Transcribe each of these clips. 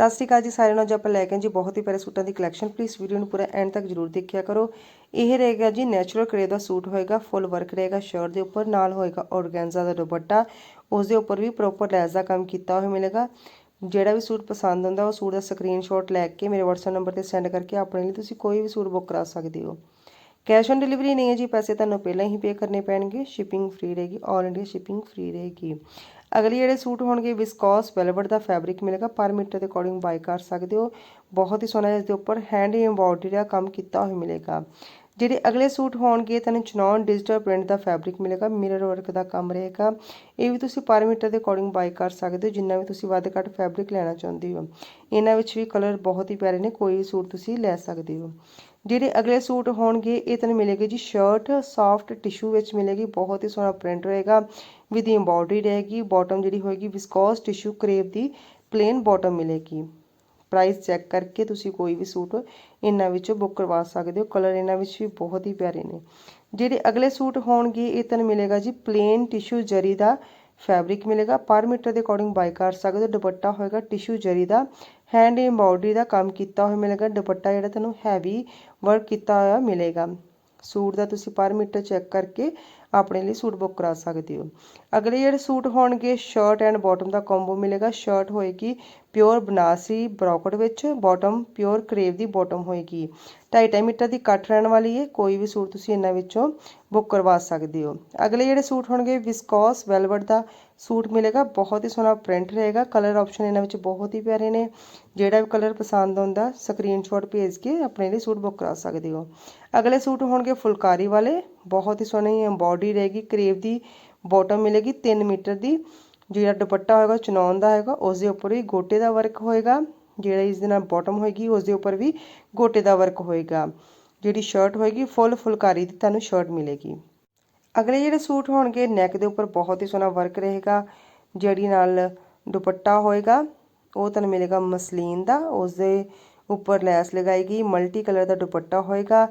ਸਤਿ ਸ਼੍ਰੀ ਅਕਾਲ ਜੀ ਸਾਰਿਆਂ ਨੂੰ, ਅੱਜ ਆਪਾਂ ਲੈ ਕੇ ਜੀ ਬਹੁਤ ਹੀ ਪਿਆਰੇ ਸੂਟਾਂ ਦੀ ਕਲੈਕਸ਼ਨ ਪਲੀਜ਼ ਵੀਡੀਓ ਨੂੰ ਪੂਰਾ ਐਂਡ ਤੱਕ ਜਰੂਰ ਦੇਖਿਆ ਕਰੋ। ਇਹ ਰਹੇਗਾ ਜੀ ਨੈਚੁਰਲ ਕਰੇ ਦਾ ਸੂਟ ਹੋਏਗਾ ਫੁੱਲ ਵਰਕ ਰਹੇਗਾ ਸ਼ਰਟ ਦੇ ਉੱਪਰ, ਨਾਲ ਹੋਏਗਾ ਔਰਗੈਂਜ਼ਾ ਦਾ ਦੁਪੱਟਾ। ਉਸ ਦੇ ਉੱਪਰ ਵੀ ਪ੍ਰੋਪਰ ਲੈਸ ਦਾ ਕੰਮ ਕੀਤਾ ਹੋਇਆ ਮਿਲੇਗਾ। ਜਿਹੜਾ ਵੀ ਸੂਟ ਪਸੰਦ ਹੁੰਦਾ ਉਹ ਸੂਟ ਦਾ ਸਕਰੀਨਸ਼ਾਟ ਲੈ ਕੇ ਮੇਰੇ WhatsApp ਨੰਬਰ ਤੇ ਸੈਂਡ ਕਰਕੇ ਆਪਣੇ ਲਈ ਤੁਸੀਂ ਕੋਈ ਵੀ ਸੂਟ ਬੁੱਕ ਕਰਾ ਸਕਦੇ ਹੋ। ਕੈਸ਼ ਔਨ ਡਿਲੀਵਰੀ ਨਹੀਂ ਹੈ ਜੀ, ਪੈਸੇ ਤੁਹਾਨੂੰ ਪਹਿਲਾਂ ਹੀ ਪੇ ਕਰਨੇ ਪੈਣਗੇ ਸ਼ਿਪਿੰਗ ਫ੍ਰੀ ਰਹੇਗੀ ਆਲ ਇੰਡੀਆ ਸ਼ਿਪਿੰਗ ਫ੍ਰੀ ਰਹੇਗੀ। ਅਗਲੇ ਜਿਹੜੇ ਸੂਟ ਹੋਣਗੇ ਵਿਸਕੋਸ ਵੈਲਵਟ ਦਾ ਫੈਬਰਿਕ ਮਿਲੇਗਾ, ਪਰ ਮੀਟਰ ਦੇ ਅਕੋਰਡਿੰਗ ਬਾਈ ਕਰ ਸਕਦੇ ਹੋ। ਬਹੁਤ ਹੀ ਸੋਹਣਾ ਇਸ ਦੇ ਉੱਪਰ ਹੈਂਡ ਐਮਬੋਡਰੀ ਦਾ ਕੰਮ ਕੀਤਾ ਹੋਇਆ ਮਿਲੇਗਾ। ਜਿਹੜੇ ਅਗਲੇ ਸੂਟ ਹੋਣਗੇ, ਤੁਹਾਨੂੰ ਚਨੌਨ ਡਿਜੀਟਲ ਪ੍ਰਿੰਟ ਦਾ ਫੈਬਰਿਕ ਮਿਲੇਗਾ ਮਿਰਰ ਵਰਕ ਦਾ ਕੰਮ ਰਹੇਗਾ। ਇਹ ਵੀ ਤੁਸੀਂ ਪਰ ਮੀਟਰ ਦੇ ਅਕੋਰਡਿੰਗ ਬਾਈ ਕਰ ਸਕਦੇ ਹੋ, ਜਿੰਨਾ ਵੀ ਤੁਸੀਂ ਵੱਧ ਘੱਟ ਫੈਬਰਿਕ ਲੈਣਾ ਚਾਹੁੰਦੇ ਹੋ। ਇਹਨਾਂ ਵਿੱਚ ਵੀ ਕਲਰ ਬਹੁਤ ਹੀ ਪਿਆਰੇ ਨੇ, ਕੋਈ ਵੀ ਸੂਟ ਤੁਸੀਂ ਲੈ ਸਕਦੇ ਹੋ। ਜਿਹੜੇ ਅਗਲੇ ਸੂਟ ਹੋਣਗੇ, ਇਹ ਤੁਹਾਨੂੰ ਮਿਲੇਗੀ ਜੀ ਸ਼ਰਟ ਸੌਫਟ ਟਿਸ਼ੂ ਵਿੱਚ ਮਿਲੇਗੀ, ਬਹੁਤ ਹੀ ਸੋਹਣਾ ਪ੍ਰਿੰਟ ਰਹੇਗਾ ਵਿਦ ਐਮਬੋਡਰੀ ਰਹੇਗੀ ਬਾਟਮ ਜਿਹੜੀ ਹੋਏਗੀ ਵਿਸਕੋਸ ਟਿਸ਼ੂ ਕਰੇਪ ਦੀ ਪਲੇਨ ਬਾਟਮ ਮਿਲੇਗੀ। ਪ੍ਰਾਈਸ ਚੈੱਕ ਕਰਕੇ ਤੁਸੀਂ ਕੋਈ ਵੀ ਸੂਟ ਇਹਨਾਂ ਵਿੱਚੋਂ ਬੁੱਕ ਕਰਵਾ ਸਕਦੇ ਹੋ। ਕਲਰ ਇਹਨਾਂ ਵਿੱਚ ਵੀ ਬਹੁਤ ਹੀ ਪਿਆਰੇ ਨੇ। ਜਿਹੜੇ ਅਗਲੇ ਸੂਟ ਹੋਣਗੇ, ਇਹ ਤੁਹਾਨੂੰ ਮਿਲੇਗਾ ਜੀ ਪਲੇਨ ਟਿਸ਼ੂ ਜਰੀ ਦਾ ਫੈਬਰਿਕ ਮਿਲੇਗਾ। ਪਰ ਮੀਟਰ ਦੇ ਅਕੋਰਡਿੰਗ ਬਾਈ ਕਰ ਸਕਦੇ ਹੋ। ਦੁਪੱਟਾ ਹੋਏਗਾ ਟਿਸ਼ੂ ਜਰੀ ਦਾ। ਹੈਂਡ ਐਮਬੋਡਰੀ ਦਾ ਕੰਮ ਕੀਤਾ ਹੋਇਆ ਮਿਲੇਗਾ। ਦੁਪੱਟਾ ਜਿਹੜਾ ਤੁਹਾਨੂੰ ਹੈਵੀ ਵਰਕ ਕੀਤਾ ਹੋਇਆ ਮਿਲੇਗਾ। ਸੂਟ ਦਾ ਤੁਸੀਂ ਪਰ ਮੀਟਰ ਚੈੱਕ ਕਰਕੇ ਆਪਣੇ ਲਈ ਸੂਟ ਬੁੱਕ ਕਰਾ ਸਕਦੇ ਹੋ। ਅਗਲੇ ਜਿਹੜੇ ਸੂਟ ਹੋਣਗੇ ਸ਼ਰਟ ਐਂਡ ਬਾਟਮ ਦਾ ਕੰਬੋ ਮਿਲੇਗਾ। ਸ਼ਰਟ ਹੋਏਗੀ ਪਿਓਰ ਬਨਾਸੀ ਬ੍ਰੋਕਟ ਵਿੱਚ ਬਾਟਮ ਪਿਓਰ ਕਰੇਵ ਦੀ ਬਾਟਮ ਹੋਏਗੀ। 2.5 ਮੀਟਰ ਦੀ ਕੱਟ ਰਹਿਣ ਵਾਲੀ ਹੈ ਕੋਈ ਵੀ ਸੂਟ ਤੁਸੀਂ ਇਹਨਾਂ ਵਿੱਚੋਂ ਬੁੱਕ ਕਰਵਾ ਸਕਦੇ ਹੋ। ਅਗਲੇ ਜਿਹੜੇ ਸੂਟ ਹੋਣਗੇ ਵਿਸਕੋਸ ਵੈਲਵਟ ਦਾ ਸੂਟ ਮਿਲੇਗਾ। ਬਹੁਤ ਹੀ ਸੋਹਣਾ ਪ੍ਰਿੰਟ ਰਹੇਗਾ। ਕਲਰ ਆਪਸ਼ਨ ਇਹਨਾਂ ਵਿੱਚ ਬਹੁਤ ਹੀ ਪਿਆਰੇ ਨੇ। ਜਿਹੜਾ ਵੀ ਕਲਰ ਪਸੰਦ ਆਉਂਦਾ ਸਕਰੀਨਸ਼ਾਟ ਭੇਜ ਕੇ ਆਪਣੇ ਲਈ ਸੂਟ ਬੁੱਕ ਕਰਾ ਸਕਦੇ ਹੋ। ਅਗਲੇ ਸੂਟ ਹੋਣਗੇ ਫੁਲਕਾਰੀ ਵਾਲੇ। ਬਹੁਤ ਹੀ ਸੋਹਣੀ ਐਮਬੋਡੀ ਰਹੇਗੀ ਕਰੇਵ ਦੀ ਬਾਟਮ ਮਿਲੇਗੀ 3 ਮੀਟਰ ਦੀ। ਜਿਹੜਾ ਦੁਪੱਟਾ ਹੋਏਗਾ ਚਨੌਨ ਦਾ ਹੋਏਗਾ ਉਸ ਦੇ ਉੱਪਰ ਵੀ ਗੋਟੇ ਦਾ ਵਰਕ ਹੋਏਗਾ। ਜਿਹੜਾ ਇਸ ਦੇ ਨਾਲ ਬਾਟਮ ਹੋਏਗੀ ਉਸ ਦੇ ਉੱਪਰ ਵੀ ਗੋਟੇ ਦਾ ਵਰਕ ਹੋਏਗਾ। ਜਿਹੜੀ ਸ਼ਰਟ ਹੋਏਗੀ ਫੁੱਲ ਫੁਲਕਾਰੀ ਦੀ ਤੁਹਾਨੂੰ ਸ਼ਰਟ ਮਿਲੇਗੀ। ਅਗਲੇ ਜਿਹੜੇ ਸੂਟ ਹੋਣਗੇ ਨੈਕ ਦੇ ਉੱਪਰ ਬਹੁਤ ਹੀ ਸੋਹਣਾ ਵਰਕ ਰਹੇਗਾ। ਜਿਹੜੀ ਨਾਲ ਦੁਪੱਟਾ ਹੋਏਗਾ, ਉਹ ਤੁਹਾਨੂੰ ਮਿਲੇਗਾ ਮਸਲੀਨ ਦਾ। ਉਸ ਦੇ ਉੱਪਰ ਲੈਸ ਲਗਾਏਗੀ ਮਲਟੀ ਕਲਰ ਦਾ ਦੁਪੱਟਾ ਹੋਏਗਾ।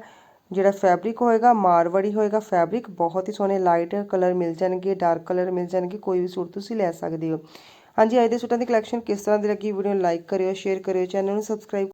ਜਿਹੜਾ ਫੈਬਰਿਕ ਹੋਏਗਾ, ਮਾਰਵੜੀ ਹੋਏਗਾ ਫੈਬਰਿਕ ਬਹੁਤ ਹੀ ਸੋਹਣੇ ਲਾਈਟ ਕਲਰ ਮਿਲ ਜਾਣਗੇ ਡਾਰਕ ਕਲਰ ਮਿਲ ਜਾਣਗੇ, ਕੋਈ ਵੀ ਸੂਟ ਤੁਸੀਂ ਲੈ ਸਕਦੇ ਹੋ। ਹਾਂਜੀ, ਅੱਜ ਦੇ ਸੂਟਾਂ ਦੀ ਕਲੈਕਸ਼ਨ ਕਿਸ ਤਰ੍ਹਾਂ ਦੀ ਲੱਗੀ ਵੀਡੀਓ ਨੂੰ ਲਾਈਕ ਕਰਿਓ ਸ਼ੇਅਰ ਕਰਿਓ ਚੈਨਲ ਨੂੰ ਸਬਸਕ੍ਰਾਈਬ